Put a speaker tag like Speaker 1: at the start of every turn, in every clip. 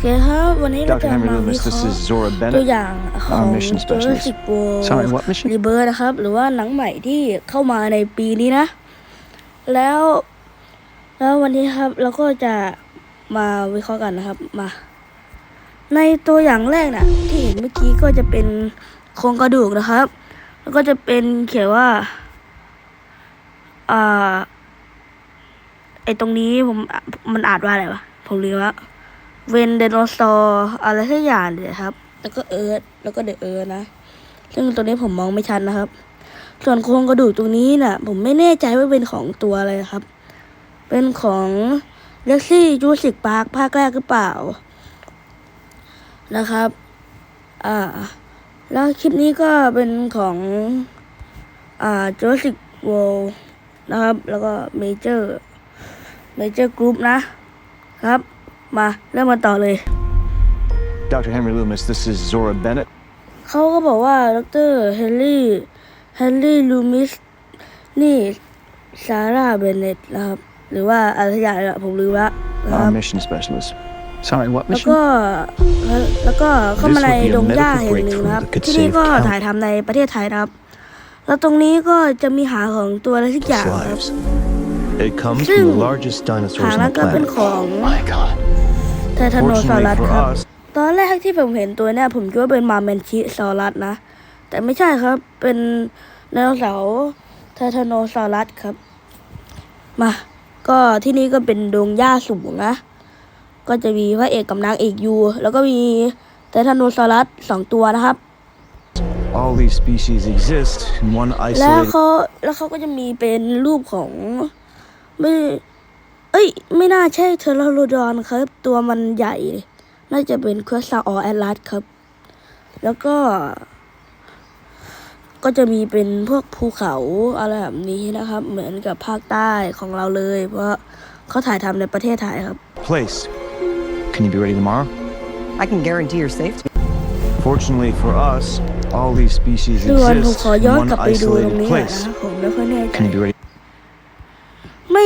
Speaker 1: เคครับวันนี้เรา
Speaker 2: Dr.
Speaker 1: จะ
Speaker 2: Henry
Speaker 1: มาวิ
Speaker 2: Loomis,
Speaker 1: เคราะ
Speaker 2: this is
Speaker 1: ห์
Speaker 2: Zora
Speaker 1: ตัว
Speaker 2: Bennett.
Speaker 1: อย่างของ
Speaker 2: our mission
Speaker 1: ตัว
Speaker 2: specialist.
Speaker 1: สิกโว
Speaker 2: Sorry, what mission?
Speaker 1: รีเบิร์นะครับ หรือว่าหนังใหม่ที่เข้ามาในปีนี้นะ แล้ว แล้ววันนี้ครับเราก็จะมาวิเคราะห์กันนะครับมา ในตัวอย่างแรกน่ะ ที่เห็นเมื่อกี้ก็จะเป็นโครงกระดูกนะครับ แล้วก็จะเป็นเขียนว่าอ่าไอตรงนี้ผมมันอ่านว่าอะไรวะผมลืมแล้ว เวนเดโนซอร์อะไรสักอย่างเดี๋ยครับ แล้วก็เอิร์ธแล้วก็เดอะเอิร์ธนะ ซึ่งตัวนี้ผมมองไม่ชัดนะครับ ส่วนโครงกระดูกตรงนี้น่ะ ผมไม่แน่ใจว่าเป็นของตัวอะไรครับ เป็นของเล็กซี่จูสิกพาร์คภาคแรกหรือเปล่า นะครับ อ่า แล้วคลิปนี้ก็เป็นของ อ่าจูสิกโวนะครับ แล้วก็เมเจอร์ เมเจอร์กรุ๊ปนะครับ มาเริ่มมาต่อเลย
Speaker 2: Dr. Henry Loomis, this is Zora Bennett.
Speaker 1: เขาก็บอกว่าดรเฮนรี่เฮนรี่ลูมิสนี่ซาร่าเบนเนตนะครับ หรือว่าอะไรสักอย่างเนี่ยผมลืมละนะค
Speaker 2: Our
Speaker 1: รับ
Speaker 2: mission specialist. Sorry, what
Speaker 1: แล้ว
Speaker 2: mission?
Speaker 1: ก็ แล้วแล้วก็เข้ามาใน
Speaker 2: This would be a
Speaker 1: ดงหญ้า
Speaker 2: medical
Speaker 1: แห่งหนึ่งนะครับ
Speaker 2: breakthrough that could
Speaker 1: ที่นี่
Speaker 2: save
Speaker 1: ก็
Speaker 2: count-
Speaker 1: ถ่ายทำในประเทศไทยนะครับ แล้วตรงนี้ก็จะมีหางของตัวอะไรสักอย่างครับ
Speaker 3: lives. It comes
Speaker 1: ซึ่ง
Speaker 3: from the largest
Speaker 1: หาง
Speaker 3: dinosaurs on
Speaker 1: นั้น
Speaker 3: the
Speaker 1: ก็เป็น
Speaker 3: planet.
Speaker 1: ของ
Speaker 2: My God.
Speaker 1: ไททานโนซอ
Speaker 2: Fortunately
Speaker 1: รัส
Speaker 2: for
Speaker 1: ครับ
Speaker 2: us,
Speaker 1: ตอนแรกที่ผมเห็นตัวเนี่ยผมคิดว่าเป็นมาเมนชิซอรัสนะ แต่ไม่ใช่ครับ เป็นไดโนเสาร์ไททานโนซอรัสครับ มา ก็ที่นี่ก็เป็นดงหญ้าสูงนะ ก็จะมีพระเอกกับนางเอกอยู่ แล้วก็มีไททานโนซอรัสสองตัวนะครับ
Speaker 2: all these species exist in one
Speaker 1: แล้ว
Speaker 2: isolated
Speaker 1: เขาแล้วเขาก็จะมีเป็นรูปของไม่ เอ้ย ไม่น่าใช่เทอร์โรดอนครับ ตัวมันใหญ่ น่าจะเป็นเคอร์ซาออแอตลัสครับ แล้วก็ ก็จะมีเป็นพวกภูเขาอะไรแบบนี้นะครับ เหมือนกับภาคใต้ของเราเลย เพราะเขาถ่ายทำในประเทศไทยครับ
Speaker 2: place. Can you be ready tomorrow?
Speaker 4: I can guarantee your safety.
Speaker 2: Fortunately for us, all these species
Speaker 1: ส่วนผม
Speaker 2: exist
Speaker 1: ขอย้อน
Speaker 2: in
Speaker 1: กลับ
Speaker 2: one
Speaker 1: ไปดูตรง
Speaker 2: isolated
Speaker 1: นี้หน่อย
Speaker 2: place.
Speaker 1: นะผมไม่ค่อยแน่ใจ
Speaker 2: Can you be ready?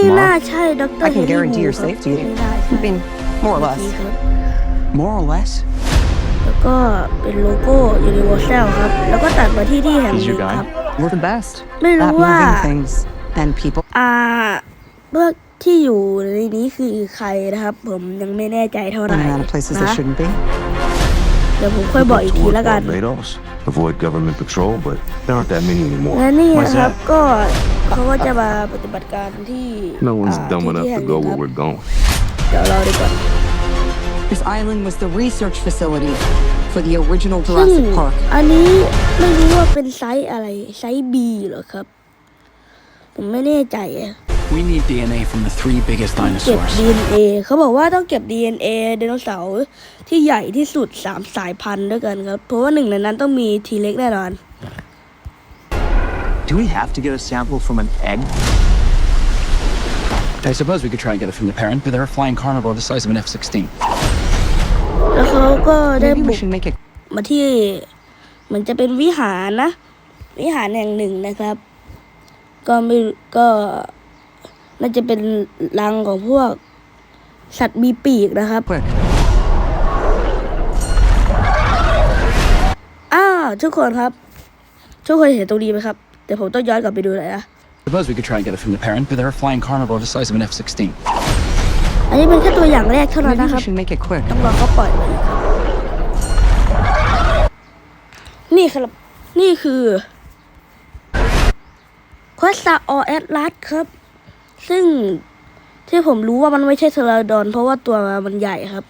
Speaker 1: ไม่น่าใช่ดร
Speaker 4: I can
Speaker 1: เฮนรี่
Speaker 4: guarantee
Speaker 1: วู
Speaker 4: your
Speaker 1: ครับ
Speaker 4: safety.
Speaker 1: ไม่น่า
Speaker 4: I
Speaker 1: ใช่
Speaker 4: mean, more or
Speaker 1: นี่
Speaker 4: less.
Speaker 1: ครับ
Speaker 4: More or less?
Speaker 1: แล้วก็เป็นโลโก้ Universal ครับ แล้วก็ตัดมาที่ที่แห่งห
Speaker 2: He's
Speaker 1: นึ่
Speaker 2: your
Speaker 1: ง
Speaker 2: guy?
Speaker 1: ครับ
Speaker 4: We're the best
Speaker 1: ไม่รู้
Speaker 4: at
Speaker 1: ว่า
Speaker 4: moving things and people.
Speaker 1: อ่าเบื้องที่อยู่ในนี้คือใครนะครับ ผมยังไม่แน่ใจเท่าไหร่
Speaker 4: Running out of places they
Speaker 1: นะ
Speaker 4: shouldn't be.
Speaker 1: เดี๋ยวผมค่อยบอกอีกทีแล้วกัน
Speaker 3: Barbados. Avoid government patrol, but there aren't that many anymore.
Speaker 1: และนี่
Speaker 2: What's
Speaker 1: นะครับ
Speaker 2: that?
Speaker 1: ก็เขาก็จะมาปฏิบัติการที่
Speaker 3: No one's
Speaker 1: อ่า
Speaker 3: dumb
Speaker 1: ที่
Speaker 3: enough
Speaker 1: ที่แห่
Speaker 3: to
Speaker 1: งห
Speaker 3: go
Speaker 1: นึ่งค
Speaker 3: where
Speaker 1: รับ
Speaker 3: we're going.
Speaker 1: เดี๋ยวเราดีกว่า
Speaker 4: This island was the research facility for the original
Speaker 1: ซึ่ง
Speaker 4: Jurassic Park.
Speaker 1: อันนี้ไม่รู้ว่าเป็นไซส์อะไรไซส์ B เหรอครับ ผมไม่แน่ใจอะ
Speaker 5: We need DNA from the three biggest
Speaker 1: เก็บ
Speaker 5: dinosaurs.
Speaker 1: DNA เขาบอกว่าต้องเก็บ DNA ไดโนเสาร์ที่ใหญ่ที่สุด 3 สายพันธุ์ด้วยกันครับ เพราะว่าหนึ่งในนั้นต้องมีทีเล็กแน่นอน
Speaker 6: Do we have to get a sample from an egg?
Speaker 5: I suppose we could try and get it from the parent, but they're a flying carnivore the size of an F-16.
Speaker 1: แล้วเขาก็ได้
Speaker 4: Maybe
Speaker 1: บุ
Speaker 4: we
Speaker 1: ก
Speaker 4: should make it
Speaker 1: มาที่เหมือนจะเป็นวิหารนะ วิหารแห่งหนึ่งนะครับ ก็ไม่ก็ น่าจะเป็นรังของพวก สัตว์มีปีกนะครับ
Speaker 4: quick.
Speaker 1: อ้าวทุกคนครับ ทุกคนเห็นตรงนี้ไหมครับ แต่ผมต้องย้อนกลับไปดูหน่อยนะ
Speaker 5: Suppose we could try and get it from the parent, but they're a flying carnivore the size of an F-16.
Speaker 1: อันนี้เป็นแค่ตัวอย่างแรกเท่านั้น
Speaker 4: Maybe
Speaker 1: นะค
Speaker 4: we
Speaker 1: รับ
Speaker 4: should make it quick.
Speaker 1: ต้องรอเขาปล่อยมาอีกครับนี่ครับ นี่คือควสซาออแอตลัสครับ ซึ่งที่ผมรู้ว่ามันไม่ใช่เทเลดอน เพราะว่าตัวมันใหญ่ครับ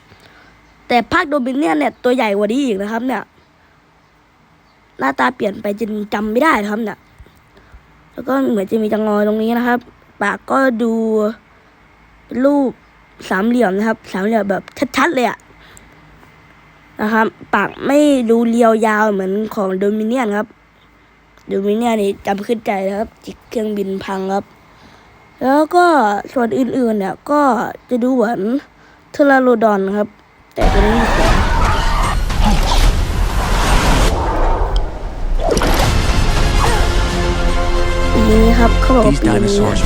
Speaker 1: แต่ภาคโดมิเนียนเนี่ยตัวใหญ่กว่านี้อีกนะครับ เนี่ย หน้าตาเปลี่ยนไปจนจำไม่ได้ครับเนี่ย แล้วก็เหมือนจะมีจังงอยตรงนี้นะครับ ปากก็ดูรูปสามเหลี่ยมนะครับ สามเหลี่ยมแบบชัดๆเลยอะนะครับ ปากไม่ดูเรียวยาวเหมือนของโดมิเนียนครับ โดมิเนียนนี่จำขึ้นใจนะครับ จิกเครื่องบินพังครับ แล้วก็ส่วนอื่นๆเนี่ยก็จะดูเหมือนเทอราโลดอนครับ แต่ตัวนี้มีขนปีนี้ครับเขาบอกว่า
Speaker 5: These
Speaker 1: ปีนี้
Speaker 5: dinosaurs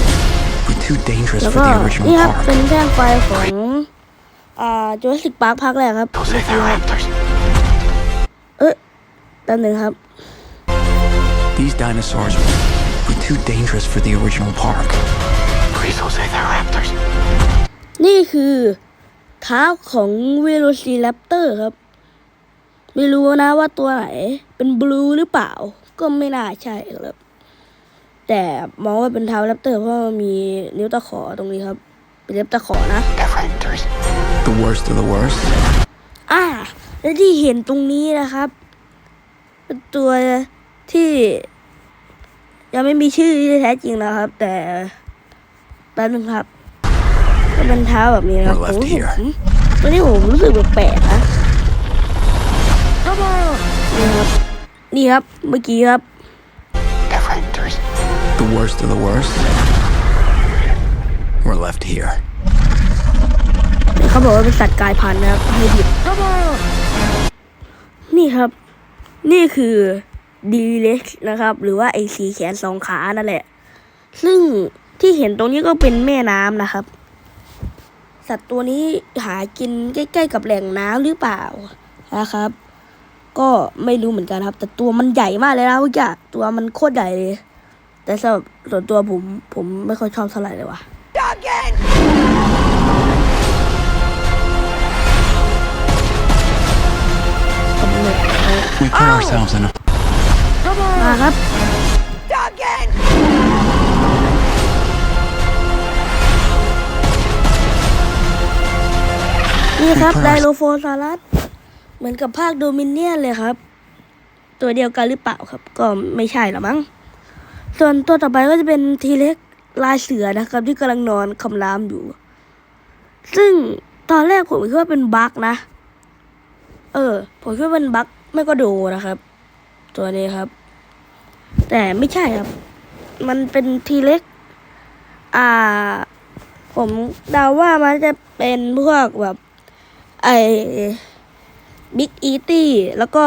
Speaker 5: were too dangerous
Speaker 1: แล้ว
Speaker 5: for
Speaker 1: ก็
Speaker 5: the original
Speaker 1: นี่ครับ
Speaker 5: park.
Speaker 1: เป็นแท่งไฟของอ่าจูราสสิกพาร์คภาคแรกครับ
Speaker 3: Those are the raptors.
Speaker 1: เอ้ยแป๊บหนึงครับ
Speaker 5: These dinosaurs were too dangerous for the original park.
Speaker 1: นี่คือเท้าของเวโรซีแรปเตอร์ครับ ไม่รู้นะว่าตัวไหน เป็นบลูหรือเปล่า ก็ไม่น่าใช่ครับ แต่มองว่าเป็นเท้าแรปเตอร์เพราะมันมีนิ้วตะขอตรงนี้ครับ เป็นเล็บตะขอนะ
Speaker 3: They're raptors.
Speaker 5: The worst of the worst.
Speaker 1: อ่าและที่เห็นตรงนี้นะครับ เป็นตัวที่ยังไม่มีชื่อที่แท้จริงนะครับ แต่ แป๊บนึงครับก็เป็นเท้าแบบนี้นะครับ
Speaker 5: We're left
Speaker 1: ผม
Speaker 5: here
Speaker 1: ตัวนี้ผมรู้สึกแปลกๆนะนี่ครับ นี่ครับ เมื่อกี้ครับ
Speaker 3: They're raptors.
Speaker 5: The worst of the worst. We're left here.
Speaker 1: เขาบอกว่าเป็นสัตว์กลายพันธุ์นะครับให้ดิบนี่ครับ นี่คือดีเล็กนะครับ หรือว่าไอสีแขนสองขานั่นแหละ ซึ่ง ที่เห็นตรงนี้ก็เป็นแม่น้ำนะครับ สัตว์ตัวนี้หากินใกล้ๆกับแหล่งน้ำหรือเปล่านะครับ ก็ไม่รู้เหมือนกันครับ แต่ตัวมันใหญ่มากเลยนะเมื่อกี้ตัวมันโคตรใหญ่เลย แต่สำหรับส่วนตัวผมผมไม่ค่อยชอบเท่าไหร่เลยว่ะ
Speaker 5: We put ourselves in a
Speaker 1: มาครับ นี่ครับ
Speaker 5: Creepers
Speaker 1: ไดโลโฟซารัสเหมือนกับภาคโดมิเนียนเลยครับ ตัวเดียวกันหรือเปล่าครับ ก็ไม่ใช่หรอมั้ง ส่วนตัวต่อไปก็จะเป็นทีเล็กลายเสือนะครับ ที่กำลังนอนคำรามอยู่ ซึ่งตอนแรกผมคิดว่าเป็นบั๊กนะ เออ ผมคิดว่าเป็นบั๊กไม่ก็โดนะครับ ตัวนี้ครับ แต่ไม่ใช่ครับ มันเป็นทีเล็ก อ่า ผมเดาว่ามันจะเป็นพวกแบบ ไอ้บิ๊กอีตี้แล้วก็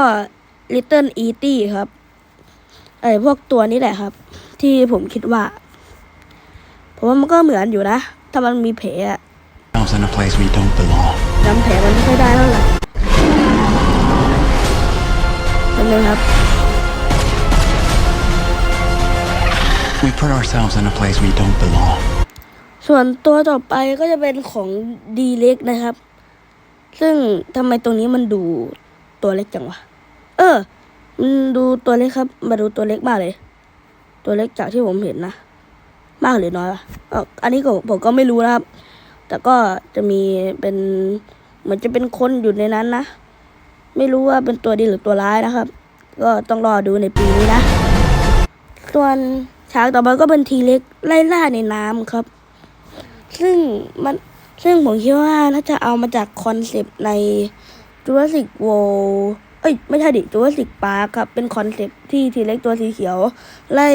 Speaker 1: ลิตเติ้ลอีตี้ครับ ไอ้พวกตัวนี้แหละครับ ที่ผมคิดว่าผมว่ามันก็เหมือนอยู่นะ ถ้ามันมีแผลอะ
Speaker 5: ourselves in a place we don't belong.
Speaker 1: จำแผลมันไม่ค่อยได้เท่าไหร่เป็นเลยครับ
Speaker 5: We put ourselves in a place we don't belong.
Speaker 1: ส่วนตัวต่อไปก็จะเป็นของดีเล็กนะครับ ซึ่งทำไมตรงนี้มันดูตัวเล็กจังวะ เออ มันดูตัวเล็กครับ มาดูตัวเล็กมากเลย ตัวเล็กจากที่ผมเห็นนะ มากหรือน้อยวะเอออันนี้ก็ผมก็ไม่รู้นะครับ แต่ก็จะมีเป็นเหมือนจะเป็นคนอยู่ในนั้นนะ ไม่รู้ว่าเป็นตัวดีหรือตัวร้ายนะครับ ก็ต้องรอดูในปีนี้นะ ส่วนฉากต่อไปก็เป็นทีเล็กไล่ล่าในน้ำครับ ซึ่งมัน ซึ่งผมคิดว่าน่าจะเอามาจากคอนเซปต์ใน Jurassic World เอ้ย ไม่ใช่ดิ Jurassic Park ครับ เป็นคอนเซปต์ที่ทีเล็กตัวสีเขียว ไล่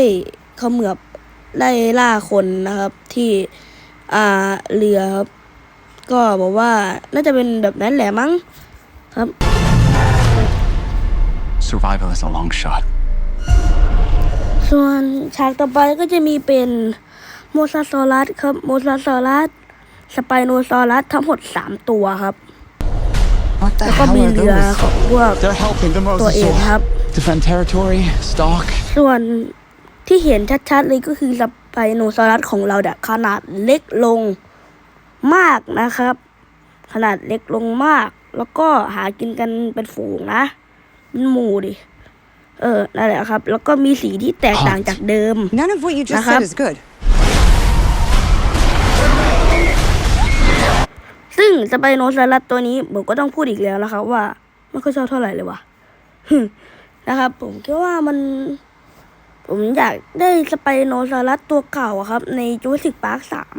Speaker 1: เขมือบไล่ล่าคนนะครับที่อ่าเรือครับ ก็บอกว่าน่าจะเป็นแบบนั้นแหละมั้งครับ
Speaker 5: Survival is a long shot.
Speaker 1: ส่วนฉากต่อไปก็จะมีเป็นโมซาซอรัสครับ โมซาซอรัส สไปโนซอรัสทั้งหมด 3 ตัวครับ
Speaker 6: What the
Speaker 1: แล้วก็
Speaker 6: hell
Speaker 1: มี
Speaker 6: are
Speaker 1: เรือ
Speaker 6: those?
Speaker 1: ของพวก
Speaker 6: They're helping the
Speaker 1: ตัวเองครับ
Speaker 6: Mosasaur defend territory, stalk.
Speaker 1: ส่วนที่เห็นชัดๆเลยก็คือสไปโนซอรัสของเราเนี่ยขนาดเล็กลงมากนะครับ ขนาดเล็กลงมาก แล้วก็หากินกันเป็นฝูงนะเป็นหมู่ดิ เออนั่นแหละครับ แล้วก็มีสีที่แตกต่างจากเดิม
Speaker 4: None of what you just
Speaker 1: Nahab.
Speaker 4: said is good.
Speaker 1: สไปโนซอรัสตัวนี้ผมก็ต้องพูดอีกแล้วนะครับว่าไม่ค่อยชอบเท่าไหร่เลยว่ะนะครับ ผมคิดว่ามัน ผมอยากได้สไปโนซอรัสตัวเก่าอะครับ ในจูสิกพาร์คสาม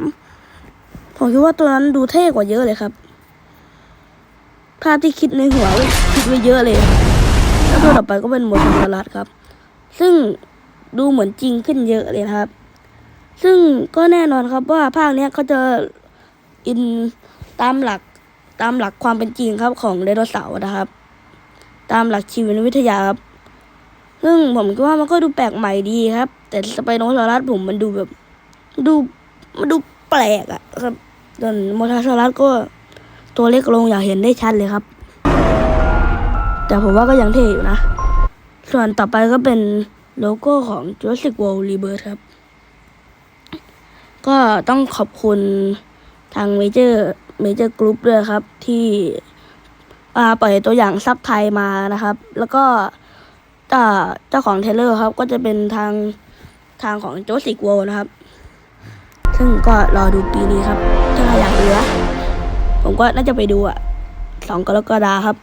Speaker 1: ผมคิดว่าตัวนั้นดูเท่กว่าเยอะเลยครับภาพที่คิดในหัวคิดไว้เยอะเลย แล้วตัวต่อไปก็เป็นโมซอรัสครับ ซึ่งดูเหมือนจริงขึ้นเยอะเลยครับ ซึ่งก็แน่นอนครับว่าภาคเนี้ยเขาจะอิน ตามหลักตามหลักความเป็นจริงครับของไดโนเสาร์นะครับ ตามหลักชีววิทยาครับ ซึ่งผมคิดว่ามันก็ดูแปลกใหม่ดีครับ แต่สไปโนซอรัสผมมันดูแบบ ดูมันดูแปลกอะครับส่วนโมทาซอรัสก็ตัวเล็กลงอย่างเห็นได้ชัดเลยครับ แต่ผมว่าก็ยังเท่อยู่นะ ส่วนต่อไปก็เป็นโลโก้ของ Jurassic World Rebirth ครับ ก็ต้องขอบคุณทางเวเจร เมเจอร์กรุ๊ปด้วยครับ ที่อ่าปล่อยตัวอย่างซับไทยมานะครับ แล้วก็เอ่อเจ้าของเทเลอร์ครับ ก็จะเป็นทางทางของโจสิกโวนะครับ ซึ่งก็รอดูปีนี้ครับ ถ้าอยากดูนะผมก็น่าจะไปดูอะสองกรกฎาครับ